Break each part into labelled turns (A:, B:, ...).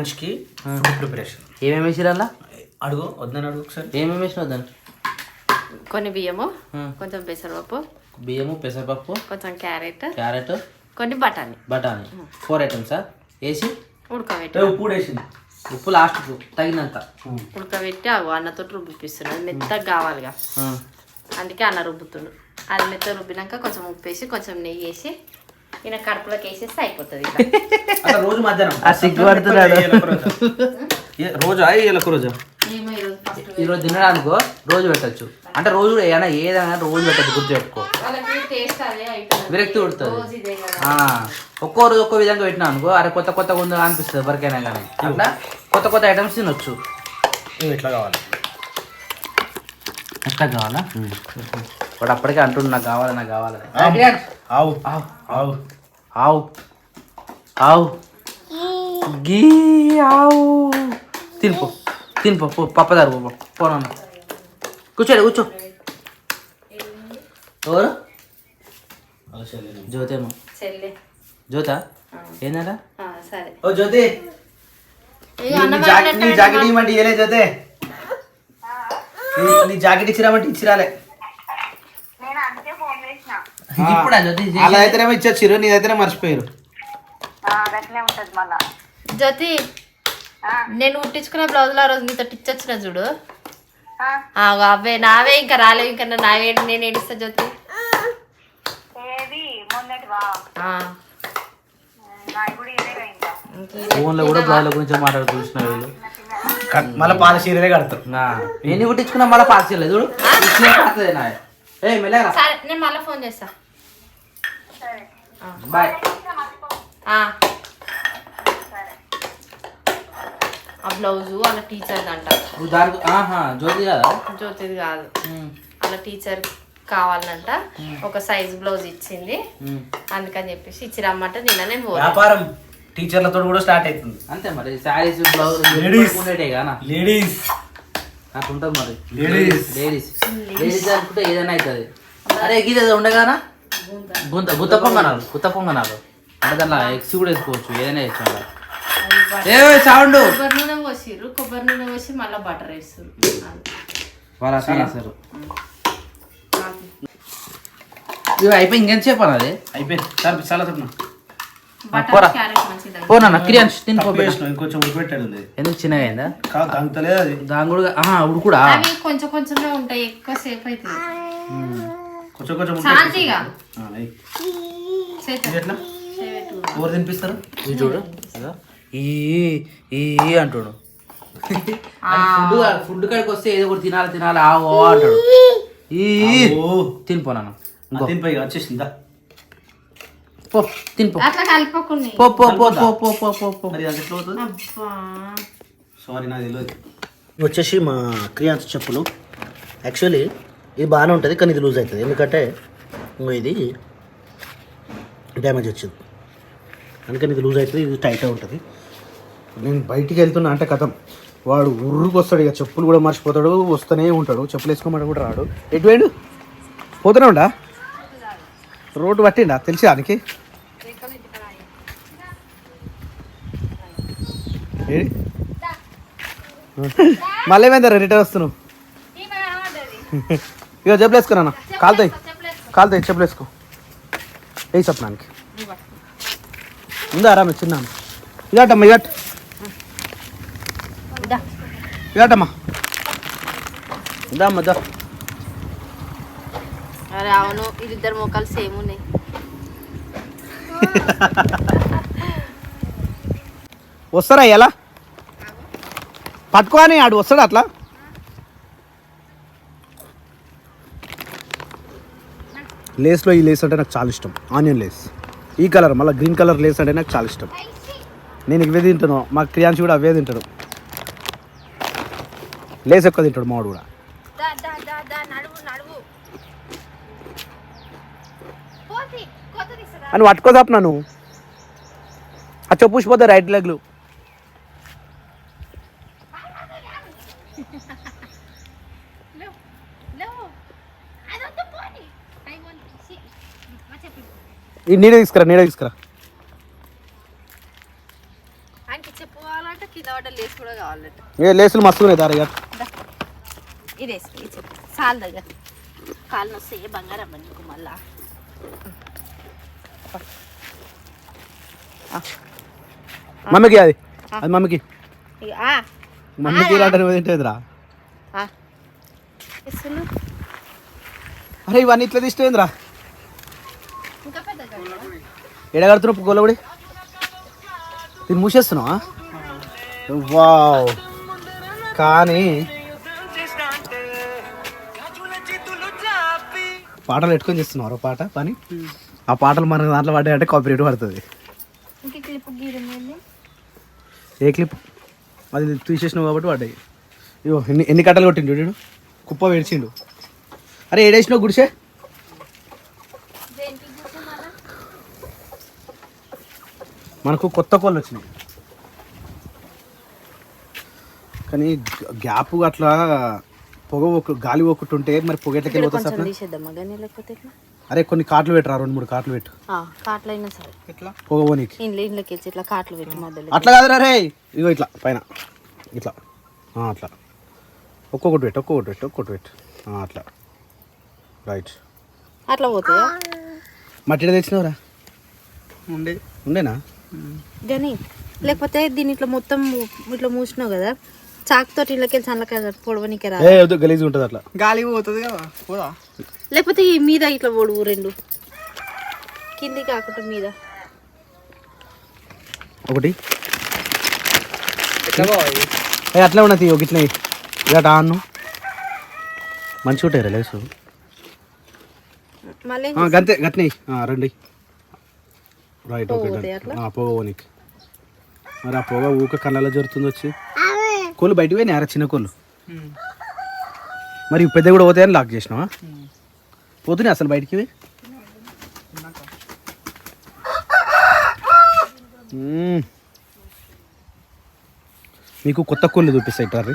A: క్రియాంష్కి food preparation
B: ఏమేమి వేసిరు అలా
A: అడుగు వద్దని అడుగు ఒకసారి.
B: ఏమేమి వేసినావు దాన్ని
C: కొన్ని బియ్యము. కొంచెం పెసరపప్పు
B: బియ్యము పెసరపప్పు
C: కొంచెం క్యారెట్
B: క్యారెట్
C: కొన్ని బఠానీ.
B: బఠానీ. ఫోర్ ఐటమ్సా? వేసి?
C: ఉడకబెట్టి.
A: ఉప్పు వేసింది.
B: ఉప్పు లాస్ట్కు తగినంత.
C: ఉడకబెట్టి అవి అన్నతో రుబ్బిపిస్తున్నాడు మెత్తగా కావాలిగా. అందుకే అన్న రుబ్బుతుండు. అది మెత్త రుబ్బినాక కొంచెం ఉప్పు వేసి కొంచెం నెయ్యి వేసి ఈయన కడుపులోకి వేసేస్తే అయిపోతుంది
A: రోజు మధ్యాహ్నం.
B: ఆ సిగ్గుపడుతున్నాడు.
A: రోజా? ఏ, రోజా?
C: ఈరోజు
B: తినడానికో రోజు పెట్టచ్చు. అంటే రోజు కూడా ఏదైనా ఏదైనా రోజు పెట్టచ్చు గుర్తు పెట్టుకో
C: వాళ్ళకి
B: విరక్తి ఆ, ఒక్కో రోజు ఒక్కో విధంగా పెట్టినా అనుకో అరే కొత్త కొత్త ఉందా అనిపిస్తుంది ఎవరికైనా కానీ అట్లా కొత్త కొత్త ఐటమ్స్ తినొచ్చు.
A: ఇట్లా కావాలి?
B: ఎట్లా కావాలా? వాడు అప్పటికే అంటుండు నాకు కావాలి నాకు కావాలని
A: ఆవు.
B: ఆవు.
A: ఆవు.
B: ఆవు. ఆవు. గీ ఆవు. తినిపో తినిపో పో పప్పదారు పో పోనన్న కూర్చోడు కూర్చో. ఎవరు? జ్యోతేమో జ్యోత ఏందట
C: ఆ, సరే.
A: ఓ జ్యోతి.
C: ఏ
A: నీ- జాకెట్ ఇవ్వమంటే ఇవ్వలే జ్యోతి. నీ- జాకెట్ ఇచ్చిరామంటే ఇచ్చిరాలే. అలా అయితేనేమో ఇచ్చొచ్చిరు నీదైతేనే మర్చిపోయారు.
C: జ్యోతి నేను కుట్టించుకున్న బ్లౌజులు ఆ రోజు నీతో టిచ్చొచ్చిన చూడు. ఆ, అవే నావే ఇంకా రాలేవు ఇంకా నా- నావే నేను ఏడిస్తా జ్యోతి.
B: ఫోన్లో కూడా బ్లౌజ్ల గురించి మాట్లాడుకుంటున్నా వీళ్ళు.
A: మళ్ళీ పాల చీరలే కడతారు.
B: నా ఎన్ని కుట్టించుకున్నా మళ్ళీ పాస్ చేయలేదు చూడు. ఏ మెల్లగా
C: సరే నేను మళ్ళీ ఫోన్ చేస్తా.
B: బాయ్
C: ఆ. బ్లౌజు వాళ్ళ టీచర్ అంట
B: నువ్వు దానికి ఆహా జ్యోతి కదా?
C: జ్యోతిది కాదు. వాళ్ళ టీచర్ కావాలంట. ఒక సైజ్ బ్లౌజ్ ఇచ్చింది. అందుకని చెప్పేసి ఇచ్చి రమ్మంటే నిన్న నేను.
A: వ్యాపారం టీచర్లతో కూడా స్టార్ట్ అవుతుంది.
B: అంతే మరి శారీస్ బ్లౌజ్ కదా.
A: లేడీస్
B: నాకు ఉంటుంది మరి.
A: Ladies.
B: లేడీస్ లేడీస్ అనుకుంటే ఏదైనా అవుతుంది. అరే గీత ఉండగానా? గుంత. గుత్త పొంగనాలు గుత్త పొంగనాలు. అంటే దాంట్లో ఎక్స్ కూడా వేసుకోవచ్చు ఏదైనా వేసుకోవాలి ఏ సౌండ్
C: కొబ్బరి నూనె పోసిర్రు కొబ్బరి నూనె పోసి మళ్ళీ బటర్ వేస్తారు.
B: వాళ్ళు అట్లా చేస్తారు. ఇవి అయిపోయి ఇంకెంతసేపు అన్నది?
A: అయిపోయింది. సార్ చాలా చెప్పిన
B: పోనా క్రియాన్స్
A: ఇంకొంచెం ఉడిపెట్టాడు
B: ఎందుకు చిన్నగా అయిందా?
A: కాదు అది.
B: దాని కూడా ఆహా ఉడుకుడా?
C: అవి కొంచెం కొంచెమే ఉంటాయి ఎక్కువ సేపు అవుతుంది
A: కొంచెం కొంచెం ఎట్లా. ఎవరు తినిపిస్తారు?
B: ఇది చూడు. ఈ ఈ అంటాడు. ఫుడ్ ఫుడ్ కాడికి వస్తే ఏదో ఒకటి తినాలి తినాలి ఆ ఓ అంటాడు. ఈ
A: ఓ
B: తినిపోనాను
A: తినిపోయి వచ్చేసిందా?
B: పో తినిపో.
C: అట్లా కలిపకుండా
B: పో పో పో పో పో పో పో పో.
A: మరి అది ఎట్లా అవుతుంది?
C: అబ్బా.
A: సారీ తెలియదు వచ్చేసి మా క్రియాన్స్ చెప్పులు. యాక్చువల్లీ ఇది బాగానే ఉంటుంది కానీ ఇది లూజ్ అవుతుంది. ఎందుకంటే ఇది డ్యామేజ్ వచ్చింది. అందుకని ఇది లూజ్ అవుతుంది ఇది టైట్గా ఉంటుంది. నేను బయటికి వెళ్తున్నా అంటే కథం. వాడు ఉర్రుకు వస్తాడు ఇక చెప్పులు కూడా మర్చిపోతాడు వస్తూనే ఉంటాడు. చెప్పులు వేసుకోమని కూడా రాడు. ఎటు వేడు పోతూనే ఉండా? రోడ్డు పట్టిండా? తెలిసి దానికి? మళ్ళీ రిటర్న్ వస్తున్నావు. ఇక చెప్పులు వేసుకున్నా కాలుతాయి. కాలుతాయి చెప్పులు వేసుకో ఏ చెప్పడానికి ఉందా రామ చిన్న ఇదటమ్మా ఇదట్. ఇదటమ్మా. ఇదమ్మా దా.
C: అరే అవును వీళ్ళిద్దరు మొక్కలు సేమ్ ఉన్నాయి.
A: వస్తారా ఎలా పట్టుకోని ఆడు వస్తాడు అట్లా? లేస్లో ఈ లేస్ అంటే నాకు చాలా ఇష్టం. Onion Lays. ఈ కలర్ మళ్ళీ గ్రీన్ కలర్ లేస్ అంటే నాకు చాలా ఇష్టం. నేను ఇవే తింటాను. మా క్రియాంశి కూడా అవే తింటాడు. లేస్ ఎక్కువ తింటాడు మావాడు కూడా. అని పట్టుకో తప్ప నన్ను. ఆ చెప్పు రైట్ లెగ్లు ఈ నీడ తీసుకురా నీడ తీసుకురా. ఏ లేసులు మస్తు ఉన్నాయి
C: దారి గారు ఇది సాల్ దగ్గర. కాళ్ళు వస్తే బంగారం నీకు మళ్ళా.
A: మమ్మీకి అది అది మమ్మీకి. మమ్మీకి
C: ఇలాంటివి తింటుందిరా
A: అరే ఇవన్నీ ఇట్లా
C: తీస్తుందిరా
A: ఎడగడుతున్నావు గొల్లబడి దీన్ని మూసేస్తున్నావా? వావ్. కానీ పాటలు పెట్టుకొని చేస్తున్నారు పాట పని? ఆ పాటలు మన దాంట్లో పడ్డాయంటే కాపీరేట్ పడుతుంది. ఏ క్లిప్ అది తీసేసినావు కాబట్టి పడ్డాయి. ఇగో ఎన్ని ఎన్ని కట్టలు కొట్టిండు చూడు కుప్ప వేడిచిండు అరే ఏడేసినావు గుడిసే? మనకు కొత్త కోళ్ళు వచ్చినాయి. కానీ గ్యాప్ అట్లా పొగ ఒక గాలి ఒకటి ఉంటే మరి పొగ ఎట్లకి వెళ్ళిపోతుంది అరే కొన్ని కాట్లు పెట్టరా రెండు మూడు కాట్లు పెట్టు.
C: ఆ, కాట్లు అయినా సరే.
A: ఎట్లా? పొగ పోనీకి.
C: ఇంట్లో కాట్లు పెట్టి మధ్యలో
A: అట్లా కాదురా రే ఇగో ఇట్లా పైన. ఇట్లా. అట్లా. ఒక్కొక్కటి పెట్టు ఒక్కొక్కటి పెట్టు ఒక్కొక్కటి పెట్టు. అట్లా. రైట్.
C: అట్లా పోతాయా?
A: మట్టిలో తెచ్చినవరా? ఉండే. ఉండేనా?
C: కానీ లేకపోతే దీని ఇట్లా మొత్తం ఇట్లా మూసినావు కదా చాకుతో ఇళ్ళకి వెళ్ళి చల్లక పొడవనికే
A: గలీజ్ ఉంటుంది అట్లా.
D: గాలి పోతుంది కదా పోదా?
C: లేకపోతే ఈ మీద ఇట్లా పొడువు రెండు కింది కాకుండా మీద.
A: ఒకటి. అట్లా ఉన్నది ఒక ఇట్లా ఇక ఆన్ను. మంచిగా ఉంటాయి రా లేసు.
C: మళ్ళీ
A: ఆ, గంతే గట్నే రండి రైట్ ఓకే? ఆ, పొగ పోనీకి మరి ఆ పొగ ఊక కళ్ళలో జరుగుతుంది వచ్చి? కోళ్ళు బయటికి పోయినాయి అరా చిన్న కోళ్ళు? మరి పెద్ద కూడా పోతాయని లాక్ చేసినావా? పోతున్నాయి అసలు బయటికి. మీకు కొత్త కోళ్ళు చూపిస్తాయి టర్రీ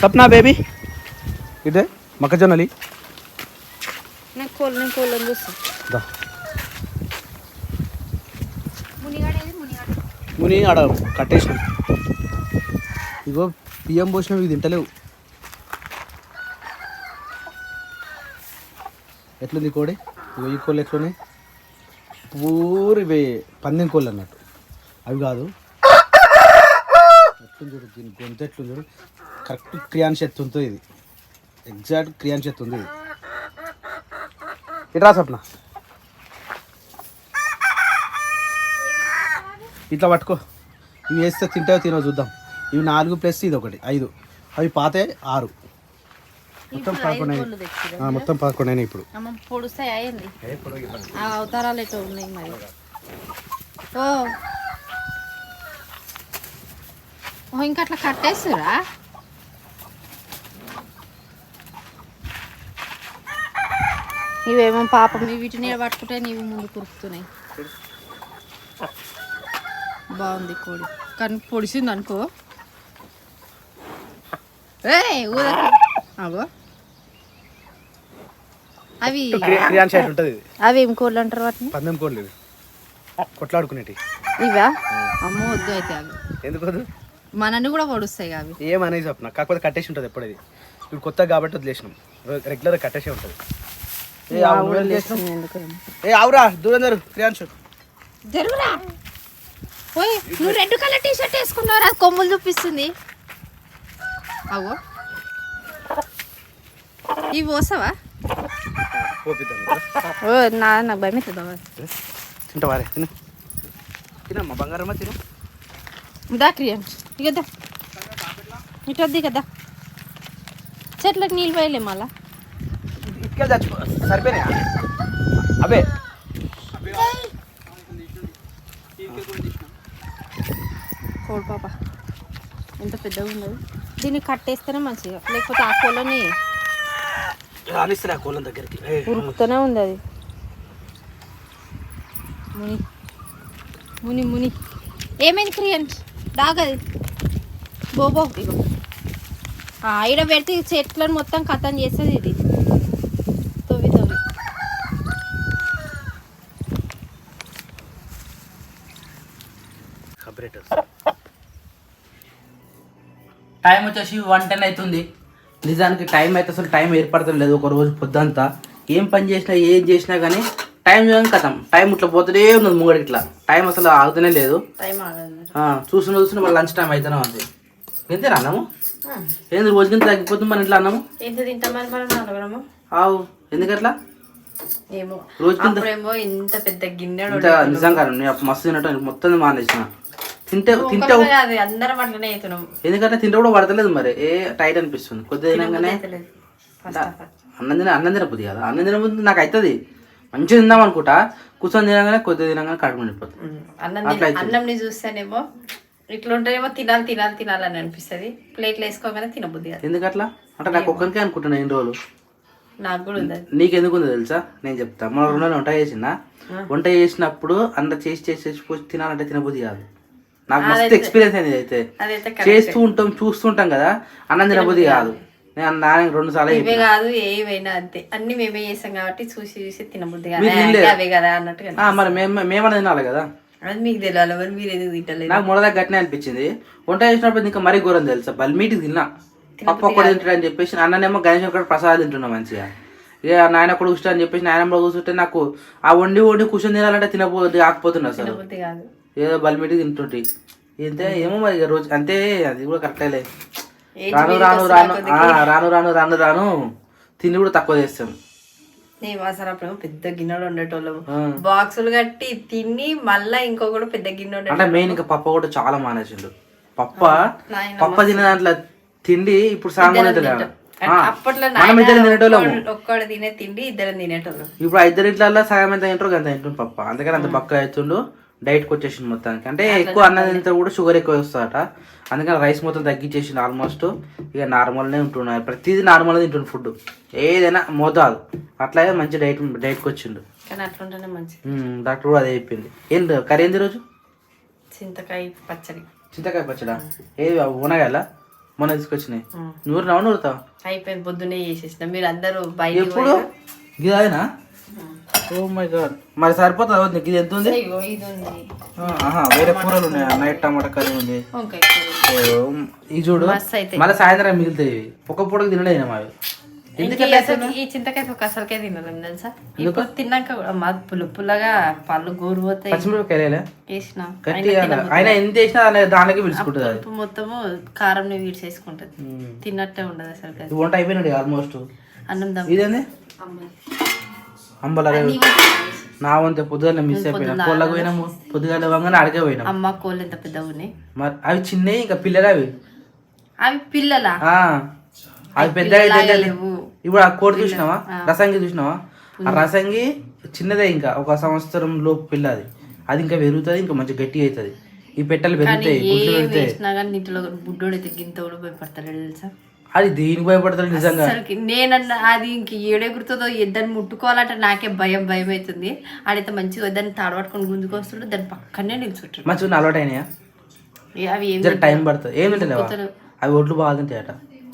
A: సప్నా బేబీ ఇదే మొక్కజొన్నలి?
C: కోళ్ళు కోళ్ళని చూస్తాను
A: ముని ఆడ కట్టేసినాం. ఇగో బియ్యం పోసినాం ఇవి తింటలేవు. ఎట్లుంది కోడి? ఇగో ఈ కోళ్ళు ఎట్లున్నాయి? పూరి ఇవి పందెం కోళ్ళు అన్నట్టు. అవి కాదు. ఎట్లుంది చూడు దీని గొంతు ఎట్లుంది చూడు. కరెక్ట్ క్రియాన్స్ ఎత్తు ఉంటుంది ఇది. ఎగ్జాక్ట్ క్రియాన్స్ ఉంది ఇది. ఇట్రా సప్న ఇట్లా పట్టుకో. ఇవి వేస్తే తింటావో తినో చూద్దాం. ఇవి నాలుగు ప్లస్ ఇది ఒకటి ఐదు. అవి పాతే ఆరు. మొత్తం పదకొండు అయినాయి. మొత్తం పదకొండు అయినాయి ఇప్పుడు.
C: అమ్మ పొడుస్తాయి అయ్యింది ఆ అవతారాలు ఎటో ఉన్నాయి మరి? ఓ. ఇంకా అట్లా కట్టేస్తురా ఇవేమో పాపం వీటిని పట్టుకుంటే నీవు ముందు కురుకుతున్నాయి బాగుంది కోడి. కానీ పొడిసింది అనుకో. ఏ అవి అవి ఏం కోళ్ళు అంటారు వాటిని?
A: పందెం కోళ్ళు కొట్లాడుకునేటి
C: ఇవా? అమ్మో వద్దు అయితే అవి.
A: ఎందుకు?
C: మనని కూడా పొడుస్తాయి అవి.
A: ఏమనేది చెప్పిన? కాకపోతే కట్టేసి ఉంటుంది ఎప్పుడు ఇది ఇప్పుడు కొత్త కాబట్టి వదిలేసినాం. రెగ్యులర్ కట్టేసే ఉంటుంది. ఏ ఆవురా దూరం జరు క్రియాంశు
C: జరుగురా ఓయ్ నువ్వు రెడ్ కలర్ టీ షర్ట్ వేసుకున్నావు అది కొమ్ములు చూపిస్తుంది. అగో ఇవి పోసావా? ఓ నా నాకు భయం అవుతుంది
A: తింటావా తిను. తినమ్మా బంగారమ్మా తిను.
C: దా ఇటు వద్ది కదా చెట్లకు నీళ్ళు పోయలే మళ్ళా.
A: సరిపోయినాయా? అవే
C: కోడి పాప. ఎంత పెద్దగా ఉన్నది? దీన్ని కట్టేస్తేనే మంచిగా. లేకపోతే ఆ కోళ్ళని
A: దగ్గరికి?
C: ఉరుకుతూనే ఉంది అది. ముని. ముని ముని. ఏమైంది క్రియన్? దాగది. బోబో ఇగో. ఆ, ఈడ పెడితే చెట్లను మొత్తం కథం చేస్తుంది ఇది. తవ్వి
A: కార్పొరేటర్స్
B: టైం వచ్చేసి వన్ టెన్ అవుతుంది. నిజానికి టైం అయితే అసలు టైం ఏర్పడతాం లేదు ఒక రోజు పొద్దంతా. ఏం పని చేసినా ఏం చేసినా కానీ టైం చూడండి కథం. టైం ఇట్లా పోతూనే ఉన్నది ముంగడికి ఇట్లా. టైం అసలు ఆగుతూనే లేదు. చూస్తున్న చూస్తున్న మళ్ళీ లంచ్ టైం అయితేనే ఉంది. ఎంతేనా అన్నము? ఏంది రోజు కింద తగ్గిపోతుంది మన ఇంట్లో అన్నము? ఆవు. ఎందుకట్లా
C: ఏమో.
B: రోజు కింద
C: ఇంత పెద్ద గిన్నెడు
B: ఇంత నిజంగా మస్తు తినటం మొత్తం మానేసిన. తింటే తింటే
C: ఒక్కరమే కాదు అందరం అట్లనే అవుతున్నాం
B: ఎందుకంటే తింటే కూడా పడతలేదు మరి. ఏ టైట్ అనిపిస్తుంది. కొద్దిగా తినగానే అన్నం తిన అన్నం తినబుద్ది కదా? అన్నం తినబుద్ది నాకు అవుతుంది మంచిగా తిందాం అనుకుంటా. కూర్చొని తినగానే కొద్దిగా తినగానే కడుపు నిండిపోతుంది.
C: అన్నం. అన్నంని చూస్తేనేమో ఇట్లా ఉంటేనేమో తినాలి తినాలి తినాలని అనిపిస్తుంది. ప్లేట్లు వేసుకోగానే తినబుద్ది కాదు.
B: ఎందుకట్లా? అంటే నాకు ఒక్కరికే అనుకుంటున్నా ఎన్ని రోజులు.
C: నాకు కూడా ఉంది.
B: నీకెందుకు ఉందో తెలుసా? నేను చెప్తా. మన రెండు వంట చేసిన. వంట చేసినప్పుడు అంత చేసి చేసి తినాలంటే తినబుద్ది కాదు. నాకు మస్తు ఎక్స్పీరియన్స్ అయింది అయితే చేస్తూ ఉంటాం చూస్తుంటాం కదా. అన్నం తినబుద్ది కాదు. నేను నాన్న రెండు సార్లు
C: ఇవే కాదు ఏవైనా అంతే. అన్ని మేమే చేస్తాం కాబట్టి చూసి చూసి తినబుద్ది? అవే కదా అన్నట్టుగా
B: మరి మేము మేమన్నా తినాలి కదా.
C: అది మీకు తెలియాలి మరి మీరు ఎందుకు తింటలేదు?
B: నాకు మొదట గట్టినే అనిపించింది. వంట చేసినప్పుడు ఇంకా మరీ ఘోరం తెలుసా? బల్మీటికి తిన్నా. పప్పు ఒక్కటి తింటాడు అని చెప్పేసి అన్ననేమో గణేష్ ఒక్కటి ప్రసాదం తింటున్నా మంచిగా. ఇక నాయన కూడా కూర్చో అని చెప్పేసి నాయన కూడా కూర్చుంటే నాకు ఆ వండి వండి కూర్చొని తినాలంటే అసలు.
C: తినబుద్ది కాదు.
B: ఏదో బల్మీటికి తింటుంటి. ఇంతే ఏమో మరి ఇక రోజు అంతే అది కూడా కరెక్టేలే
C: ఏజ్
B: రాను రాను రాను రాను రాను రాను రాను. తిండి కూడా తక్కువ చేస్తాం.
C: అసలు అప్పుడు పెద్ద గిన్నెలు ఉండేటోళ్ళము. బాక్సులు కట్టి తిని మళ్ళా ఇంకొకటి పెద్ద గిన్నె
B: అంటే మెయిన్ ఇంకా పప్ప కూడా చాలా మానేసిండు. పప్ప పప్ప తినే దాంట్లో తిండి ఇప్పుడు సామాన్య
C: అప్పట్లో ఒక్కడు తినే తిండి ఇద్దరం తినేటోళ్ళం.
B: ఇప్పుడు ఇద్దరు ఇట్లలో సగం ఎంత తింటారు అంత తింటుంది పప్ప. అందుకని అంత బక్క అవుతుండు. డైట్కి వచ్చేసిండు మొత్తానికి. అంటే ఎక్కువ అన్నం తింటే కూడా షుగర్ ఎక్కువ వస్తుందట. అందుకని రైస్ మొత్తం తగ్గించేసిండు ఆల్మోస్ట్. ఇక నార్మల్నే ఉంటున్నాయి ప్రతిదీ నార్మల్గా తింటుండు ఫుడ్. ఏదైనా మోతాదు. అట్లాగే మంచి డైట్ డైట్కి వచ్చిండు. డాక్టర్ కూడా అదే చెప్పింది. ఏం కర్రీ ఏంది రోజు
C: చింతకాయ పచ్చడి.
B: చింతకాయ పచ్చడా? ఏ ఉనగాల మొన్న తీసుకొచ్చినాయి. నూరు నవ్వు నూరుతావు?
C: అయిపోయింది పొద్దున్నే చేసేసిన. మీరు అందరూ బయట
B: ఎప్పుడు? ఇది అదేనా ఓ మై గాడ్ మరి సరిపోతుంది? అవుతుంది నీకు ఇది ఎంత ఉంది?
C: ఇది
B: ఆహా, వేరే కూరలు ఉన్నాయా? నైట్ టమాటా కర్రీ ఉంది. ఈ చూడు మళ్ళీ సాయంత్రం మిగులుతాయి. ఒక్క పూటకి తినలేదు మావి
C: ఇంక ఈ చింతకాయ అసలుకే తినలేము తెలుసా? ఇప్పుడు తిన్నాక మా పుల్ల పుల్లగా పళ్ళు గోరు పోతాయి
B: ఆయన ఎంత వేసినా దాని- దానికి పిలుచుకుంటుంది
C: మొత్తము కారం వీడి చేసుకుంటది తిన్నట్టే ఉండదు అసలు
B: వంట అయిపోయినాడు ఆల్మోస్ట్
C: అన్నం
B: ఇదేంది? అంబల నా వంత పొద్దుగాల మిస్ అయిపోయినా? కోళ్ళకు పోయినాము? పొద్దుగాల ఇవ్వగానే అడిగే పోయినాం.
C: అమ్మ కోళ్ళు ఎంత ఉన్నాయి?
B: మరి అవి చిన్నవి ఇంకా పిల్లలు అవి?
C: అవి పిల్లలా?
B: అవి
C: లేవు.
B: ఇప్పుడు ఆ కోడి చూసినావా? రసంగి చూసినావా? ఆ రసంగి చిన్నదే ఇంకా. ఒక సంవత్సరం లోపు పిల్ల అది అది ఇంకా పెరుగుతుంది ఇంకా మంచి గట్టి అవుతుంది. ఈ పెట్టెలు పెరుగుతాయి గుడ్లు పెడతాయి
C: అయితే గింత కూడా భయపడతాడు తెలుసా?
B: అది దేనికి భయపడతాడు నిజంగా?
C: అసలుకి నేనన్న అది ఇంక ఏడెగురుతుందో దాన్ని ముట్టుకోవాలంటే నాకే భయం భయం అవుతుంది ఆడైతే మంచిగా దాన్ని తాడబట్టుకొని గుంజుకొస్తుంటే దాని పక్కనే నిల్చుంటాడు.
B: మంచిగా అలవాటు అయినాయా?
C: ఏ- అవి ఏం
B: జర టైం పడుతుంది. ఏం తింటలేవా. అవి ఒడ్లు బాగా తింటాయట.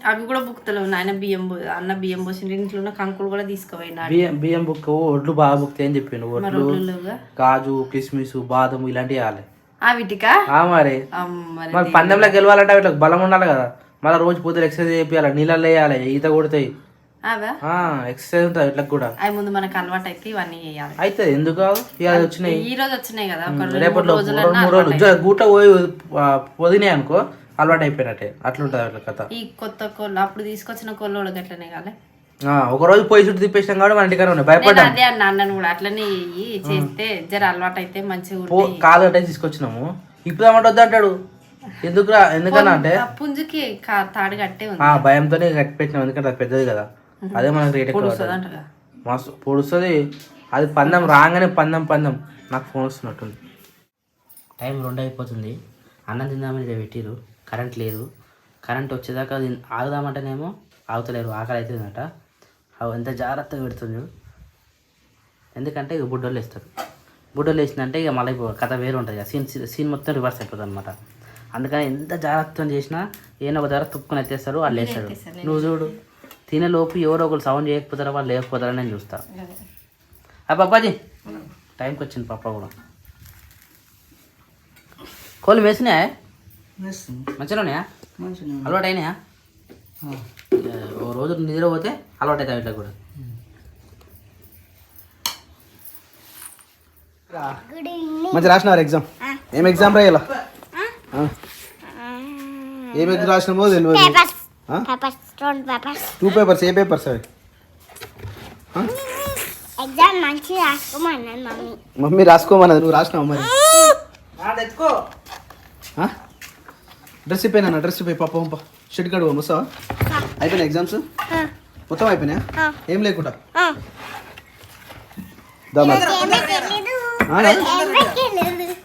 C: అవి కూడా బుక్తలేవు నాయన బియ్యం పో- అన్న బియ్యం పోసిన ఇంట్లో ఉన్న కంకులు కూడా తీసుకుపోయినా
B: బియ్యం బియ్యం బుక్ ఒడ్లు బాగా బుక్తాయి అని చెప్పిండు ఒడ్లు
C: రోజులుగా
B: కాజు కిస్మిస్ బాదం ఇలాంటివి వేయాలి
C: ఆ వీటికా?
B: ఆ మరి.
C: మరి
B: మరి పందెంలో గెలవాలంటే వీళ్ళకి బలం ఉండాలి కదా. మళ్ళీ రోజు పొద్దున ఎక్సర్సైజ్ చేయాలి నీళ్ళల్లో వేయాలి ఈత కొడతాయి. ఎక్సర్సైజ్ ఉంటుంది వీళ్ళకి కూడా.
C: అవి ముందు మనకు అలవాటు అయితే ఇవన్నీ చేయాలి.
B: అయితే ఎందుకు కాదు? అది వచ్చినాయి.
C: ఈ రోజు వచ్చినాయి కదా
B: రేపట్లో
C: మూడు
B: రోజులు. గూట పోయి పొదినాయి అనుకో అలవాటు అయిపోయినట్టే. అట్లుంటుంది వీళ్ళ కథ.
C: ఈ కొత్త కోళ్ళు అప్పుడు తీసుకొచ్చిన కోళ్ళు కూడా గట్లనే కాలే.
B: ఆ, ఒక రోజు పోయి చుట్టూ తిప్పేసినాం కాబట్టి మన ఇంటికాడ ఉన్నాయి.
C: నేను
B: భయపడ్డాం
C: అదే అన్న అన్నను కూడా అట్లనే చేస్తే జర అలవాటు అయితే మంచిగా
B: కాలు కట్టేసి తీసుకొచ్చినాము. ఇప్పుడు అమ్మాట వద్దంటాడు. ఎందుకురా? ఎందుకన్నా అంటే
C: ఆ పుంజుకి తాడు కట్టే ఉంది.
B: ఆ భయంతోనే కట్టి పెట్టినాం ఎందుకంటే అది పెద్దది కదా. అదే మనకి రేట్ ఎక్కువ మస్తు పొడుస్తుంది. అది పందెం రాగానే పందెం పందెం. నాకు ఫోన్ వస్తున్నట్టుంది. టైం రెండు అయిపోతుంది. అన్నం తిందామని ఇది పెట్టిరు కరెంట్ లేదు. కరెంట్ వచ్చేదాకా అది ఆగుదామంటేనేమో ఆగుతలేరు. ఆకలి అవుతుందట అవి ఎంత జాగ్రత్తగా పెడుతుంది ఎందుకంటే ఇక బుడ్డోళ్ళు వేస్తారు బుడ్డోళ్ళు వేసిందంటే ఇక మళ్ళీ కథ వేరు ఉంటుంది ఇక సీన్ సీన్ మొత్తం రివర్స్ అయిపోతుంది అనమాట అందుకని ఎంత జాగ్రత్త చేసినా ఏదో ఒక దగ్గర తుక్కుని ఎత్తేస్తారు వాళ్ళు వేస్తారు నువ్వు చూడు తినే లోపు ఎవరో ఒకరు సౌండ్ చేయకపోతారా వాళ్ళు లేకపోతారని నేను చూస్తా. ఆ పప్పాజీ. టైంకి వచ్చింది పప్ప కూడా. కోళ్ళు వేసినాయా మంచిగా ఉన్నాయా? అలవాటు అయినాయా? ఓ రోజు నిద్ర పోతే అలవాటు అవుతాయి ఇట్లా కూడా.
A: మంచి రాసినారు ఎగ్జామ్ ఏం ఎగ్జామ్ రాయాల ఏం ఎగ్జామ్ రాసినామో తెలియదు టూ పేపర్స్ ఏ పేపర్స్ అవి?
D: ఎగ్జామ్ మంచి రాసుకోమన్నాను మమ్మీ.
A: మమ్మీ రాసుకోమన్నది నువ్వు రాసినావు మరి? డ్రెస్ ఇపోయినా డ్రెస్ ఇపోయి పాప పంప షెడ్ కడుగు మొత్తం అయిపోయినా ఎగ్జామ్స్ మొత్తం అయిపోయినాయా? ఏం లేకుండా.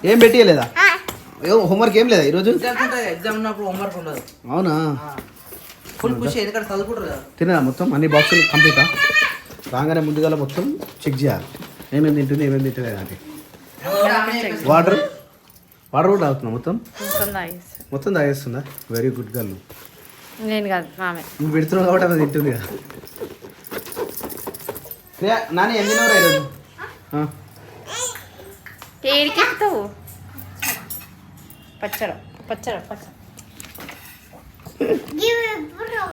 A: ఏం పెట్టియలేదా? ఏ హోంవర్క్ ఏం లేదా ఈరోజు?
B: ఎగ్జామ్స్ ఎగ్జామ్ ఉన్నప్పుడు హోంవర్క్ ఉండదు.
A: అవునా?
B: ఫుల్ ఖుషి ఎందుకంటే చదువుకుంటారు కదా.
A: తినదా మొత్తం? అన్ని బాక్సులు కంప్లీటా? రాగానే ముందుగా మొత్తం చెక్ చేయాలి. ఏమేమి తింటుంది ఏమేమి తింటలేదు అది వాటర్ వాటర్ కూడా తాగుతున్నా మొత్తం? మొత్తం తాగేస్తుందా? వెరీ గుడ్ గర్ల్
C: నేను కాదు ఆమె.
A: నువ్వు పెడుతున్నావు కాబట్టి అది తింటుంది కదా. నాని ఎన్ని తినవరా ఈరోజు.
C: ఏడికెత్తావు పచ్చడ పచ్చడ పచ్చడ
D: గివ్